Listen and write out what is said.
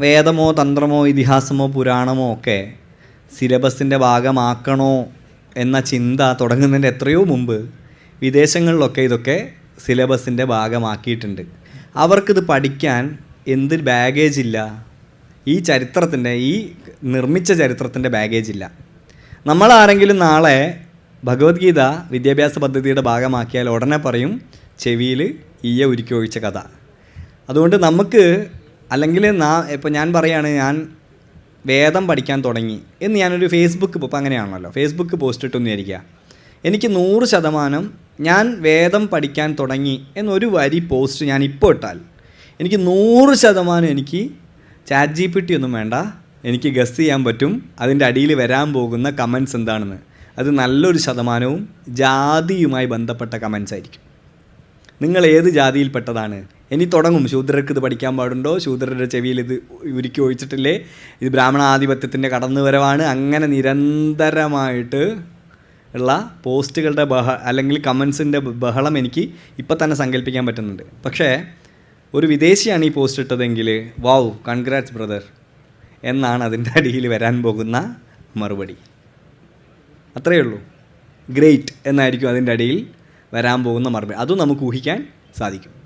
വേദമോ തന്ത്രമോ ഇതിഹാസമോ പുരാണമോ ഒക്കെ സിലബസിന്റെ ഭാഗമാക്കണോ എന്ന ചിന്ത തുടങ്ങുന്നതിന്റെ എത്രയോ മുമ്പ് വിദേശങ്ങളിലൊക്കെ ഇതൊക്കെ സിലബസിന്റെ ഭാഗമാക്കിയിട്ടുണ്ട്. അവർക്കിത് പഠിക്കാൻ എന്ത് ബാഗേജ് ഇല്ല ഈ ചരിത്രത്തിന്റെ ഈ നിർമ്മിച്ച ചരിത്രത്തിന്റെ ബാഗേജ് ഇല്ല നമ്മളാരെങ്കിലും നാളെ ഭഗവത്ഗീത വിദ്യാഭ്യാസ പദ്ധതിയുടെ ഭാഗമാക്കിയാൽ ഉടനെ പറയും ചെവിയിൽ ഈയ ഉരുക്കി ഒഴിച്ച കഥ. അതുകൊണ്ട് നമുക്ക് അല്ലെങ്കിൽ നാ ഇപ്പോൾ ഞാൻ പറയുകയാണ് ഞാൻ വേദം പഠിക്കാൻ തുടങ്ങി. എന്ന് ഞാനൊരു ഫേസ്ബുക്ക് ഇപ്പോൾ അങ്ങനെയാണല്ലോ. ഫേസ്ബുക്ക് പോസ്റ്റ് ഇട്ടെന്ന് വിചാരിക്കുക എനിക്ക് നൂറ് ശതമാനം ഞാൻ വേദം പഠിക്കാൻ തുടങ്ങി എന്നൊരു വരി പോസ്റ്റ് ഞാൻ ഇപ്പോൾ ഇട്ടാൽ. എനിക്ക് നൂറ് ശതമാനം എനിക്ക് ചാറ്റ് ജി പി ടി ഒന്നും വേണ്ട. എനിക്ക് ഗസ് ചെയ്യാൻ പറ്റും. അതിന്റെ അടിയിൽ വരാൻ പോകുന്ന കമൻസ് എന്താണെന്ന്. അത് നല്ലൊരു ശതമാനവും ജാതിയുമായി ബന്ധപ്പെട്ട കമൻസ് ആയിരിക്കും. നിങ്ങൾ ഏത് ജാതിയിൽപ്പെട്ടതാണ്? ഇനി തുടങ്ങും. ശൂദ്രർക്ക് ഇത് പഠിക്കാൻ പാടുണ്ടോ? ശൂദ്രരുടെ ചെവിയിൽ ഇത് ഉരുക്കി ഒഴിച്ചിട്ടില്ലേ? ഇത് ബ്രാഹ്മണ ആധിപത്യത്തിന്റെ കടന്നുവരവാണ്. അങ്ങനെ നിരന്തരമായിട്ട് ഉള്ള പോസ്റ്റുകളുടെ ബഹ അല്ലെങ്കിൽ കമൻസിന്റെ ബഹളം എനിക്ക് ഇപ്പം തന്നെ സങ്കല്പിക്കാൻ പറ്റുന്നുണ്ട്. പക്ഷേ ഒരു വിദേശിയാണ് ഈ പോസ്റ്റ് ഇട്ടതെങ്കിൽ വാവ് കൺഗ്രാറ്റ്സ് ബ്രദർ എന്നാണ് അതിന്റെ അടിയിൽ വരാൻ പോകുന്ന മറുപടി. അത്രയേ ഉള്ളൂ. ഗ്രേറ്റ് എന്നായിരിക്കും അതിന്റെ അടിയിൽ വരാൻ പോകുന്ന മറുപടി. അതും നമുക്ക് ഊഹിക്കാൻ സാധിക്കും.